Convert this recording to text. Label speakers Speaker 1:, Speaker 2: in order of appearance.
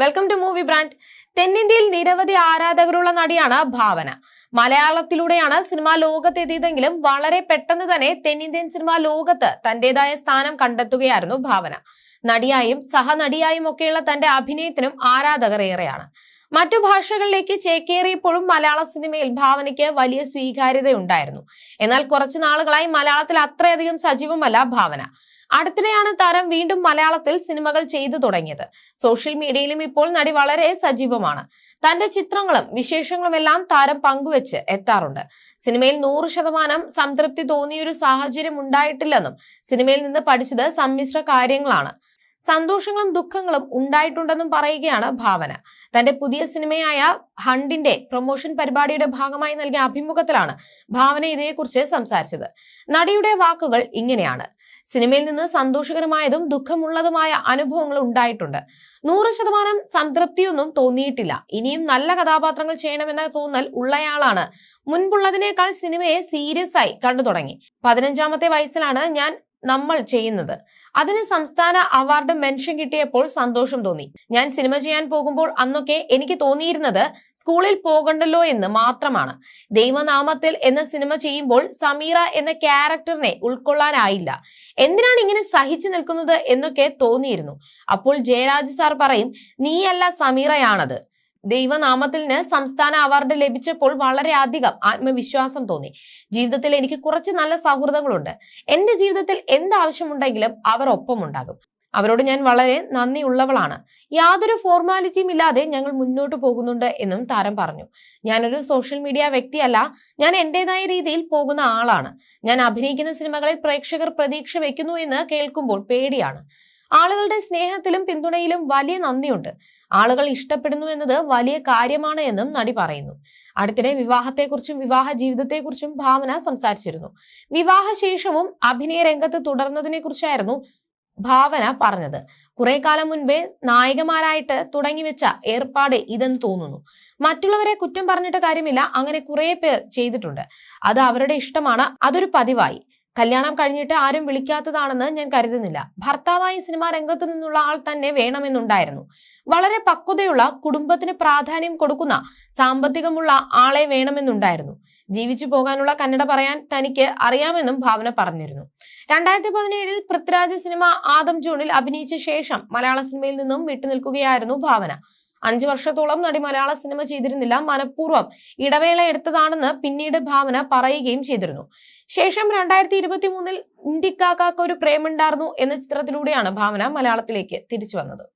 Speaker 1: Welcome to movie brand തെന്നിന്ത്യയിൽ നിരവധി ആരാധകരുള്ള നടിയാണ് ഭാവന. മലയാളത്തിലൂടെയാണ് സിനിമാ ലോകത്തെത്തിയതെങ്കിലും വളരെ പെട്ടെന്ന് തന്നെ തെന്നിന്ത്യൻ സിനിമ ലോകത്ത് തന്റേതായ സ്ഥാനം കണ്ടെത്തുകയായിരുന്നു ഭാവന. നടിയായും സഹനടിയായും ഒക്കെയുള്ള തന്റെ അഭിനയത്തിനും ആരാധകർ ഏറെയാണ്. മറ്റു ഭാഷകളിലേക്ക് ചേക്കേറിയപ്പോഴും മലയാള സിനിമയിൽ ഭാവനയ്ക്ക് വലിയ സ്വീകാര്യത ഉണ്ടായിരുന്നു എന്നാൽ കുറച്ചു നാളുകളായി മലയാളത്തിൽ അത്രയധികം സജീവമല്ല ഭാവന. അടുത്തിടെയാണ് താരം വീണ്ടും മലയാളത്തിൽ സിനിമകൾ ചെയ്തു തുടങ്ങിയത്. സോഷ്യൽ മീഡിയയിലും ഇപ്പോൾ നടി വളരെ സജീവമാണ്. തന്റെ ചിത്രങ്ങളും വിശേഷങ്ങളും എല്ലാം താരം പങ്കുവെച്ച് എത്താറുണ്ട്. സിനിമയിൽ നൂറ് ശതമാനം സംതൃപ്തി തോന്നിയൊരു സാഹചര്യം ഉണ്ടായിട്ടില്ലെന്നും സിനിമയിൽ നിന്ന് പഠിച്ചത് സമ്മിശ്ര കാര്യങ്ങളാണ്. സന്തോഷങ്ങളും ദുഃഖങ്ങളും ഉണ്ടായിട്ടുണ്ടെന്നും പറയുകയാണ് ഭാവന. തന്റെ പുതിയ സിനിമയായ ഹണ്ടിന്റെ പ്രൊമോഷൻ പരിപാടിയുടെ ഭാഗമായി നൽകിയ അഭിമുഖത്തിലാണ് ഭാവന ഇതേക്കുറിച്ച് സംസാരിച്ചത്. നടിയുടെ വാക്കുകൾ ഇങ്ങനെയാണ്. സിനിമയിൽ നിന്ന് സന്തോഷകരമായതും ദുഃഖമുള്ളതുമായ അനുഭവങ്ങൾ ഉണ്ടായിട്ടുണ്ട്. നൂറ് ശതമാനം സംതൃപ്തിയൊന്നും തോന്നിയിട്ടില്ല. ഇനിയും നല്ല കഥാപാത്രങ്ങൾ ചെയ്യണമെന്ന തോന്നൽ ഉള്ളയാളാണ്. മുൻപുള്ളതിനേക്കാൾ സിനിമയെ സീരിയസ് ആയി കണ്ടു തുടങ്ങി പതിനഞ്ചാമത്തെ വയസ്സിലാണ് ഞാൻ നമ്മൾ ചെയ്യുന്നത്. അതിന് സംസ്ഥാന അവാർഡ് മെൻഷൻ കിട്ടിയപ്പോൾ സന്തോഷം തോന്നി. ഞാൻ സിനിമ ചെയ്യാൻ പോകുമ്പോൾ അന്നൊക്കെ എനിക്ക് തോന്നിയിരുന്നത് സ്കൂളിൽ പോകണ്ടല്ലോ എന്ന് മാത്രമാണ്. ദൈവനാമത്തിൽ എന്ന സിനിമ ചെയ്യുമ്പോൾ സമീറ എന്ന ക്യാരക്ടറിനെ ഉൾക്കൊള്ളാനായില്ല. എന്തിനാണ് ഇങ്ങനെ സഹിച്ചു നിൽക്കുന്നത് എന്നൊക്കെ തോന്നിയിരുന്നു. അപ്പോൾ ജയരാജ് സാർ പറയും നീയല്ല സമീറയാണത്. ദൈവനാമത്തിന് സംസ്ഥാന അവാർഡ് ലഭിച്ചപ്പോൾ വളരെയധികം ആത്മവിശ്വാസം തോന്നി. ജീവിതത്തിൽ എനിക്ക് കുറച്ച് നല്ല സൗഹൃദങ്ങളുണ്ട്. എന്റെ ജീവിതത്തിൽ എന്ത് ആവശ്യമുണ്ടെങ്കിലും അവർ ഒപ്പമുണ്ടാകും അവരോട് ഞാൻ വളരെ നന്ദിയുള്ളവളാണ്. യാതൊരു ഫോർമാലിറ്റിയും ഇല്ലാതെ ഞങ്ങൾ മുന്നോട്ട് പോകുന്നുണ്ട് എന്നും താരം പറഞ്ഞു. ഞാനൊരു സോഷ്യൽ മീഡിയ വ്യക്തിയല്ല. ഞാൻ എന്റേതായ രീതിയിൽ പോകുന്ന ആളാണ്. ഞാൻ അഭിനയിക്കുന്ന സിനിമകളിൽ പ്രേക്ഷകർ പ്രതീക്ഷ വെക്കുന്നു എന്ന് കേൾക്കുമ്പോൾ പേടിയാണ്. ആളുകളുടെ സ്നേഹത്തിലും പിന്തുണയിലും വലിയ നന്ദിയുണ്ട്. ആളുകൾ ഇഷ്ടപ്പെടുന്നു എന്നത് വലിയ കാര്യമാണ് എന്നും നടി പറയുന്നു. അടുത്തിടെ വിവാഹത്തെക്കുറിച്ചും വിവാഹ ജീവിതത്തെക്കുറിച്ചും ഭാവന സംസാരിച്ചിരുന്നു. വിവാഹശേഷവും അഭിനയ രംഗത്ത് തുടർന്നതിനെ കുറിച്ചായിരുന്നു ഭാവന പറഞ്ഞത്. കുറെ കാലം മുൻപേ നായികമാരായിട്ട് തുടങ്ങിവെച്ച ഏർപ്പാട് ഇതെന്ന് തോന്നുന്നു. മറ്റുള്ളവരെ കുറ്റം പറഞ്ഞിട്ട് കാര്യമില്ല. അങ്ങനെ കുറെ പേർ ചെയ്തിട്ടുണ്ട്. അത് അവരുടെ ഇഷ്ടമാണ്. അതൊരു പതിവായി. കല്യാണം കഴിഞ്ഞിട്ട് ആരും വിളിക്കാത്തതാണെന്ന് ഞാൻ കരുതുന്നില്ല. ഭർത്താവായി സിനിമാ രംഗത്ത് നിന്നുള്ള ആൾ തന്നെ വേണമെന്നുണ്ടായിരുന്നു. വളരെ പക്വതയുള്ള കുടുംബത്തിന് പ്രാധാന്യം കൊടുക്കുന്ന സാമ്പത്തികമുള്ള ആളെ വേണമെന്നുണ്ടായിരുന്നു. ജീവിച്ചു പോകാനുള്ള കന്നഡ പറയാൻ തനിക്ക് അറിയാമെന്നും ഭാവന പറഞ്ഞിരുന്നു. രണ്ടായിരത്തി പതിനേഴിൽ പൃഥ്വിരാജ് സിനിമ ആദം ജൂണിൽ അഭിനയിച്ച ശേഷം മലയാള സിനിമയിൽ നിന്നും വിട്ടുനിൽക്കുകയായിരുന്നു ഭാവന. അഞ്ചു വർഷത്തോളം നടി മലയാള സിനിമ ചെയ്തിരുന്നില്ല. മനഃപൂർവം ഇടവേള എടുത്തതാണെന്ന് പിന്നീട് ഭാവന പറയുകയും ചെയ്തിരുന്നു. ശേഷം രണ്ടായിരത്തി ഇരുപത്തി മൂന്നിൽ ഇന്ത്യക്കാക്കൊരു പ്രേമുണ്ടായിരുന്നു എന്ന ചിത്രത്തിലൂടെയാണ് ഭാവന മലയാളത്തിലേക്ക് തിരിച്ചു വന്നത്.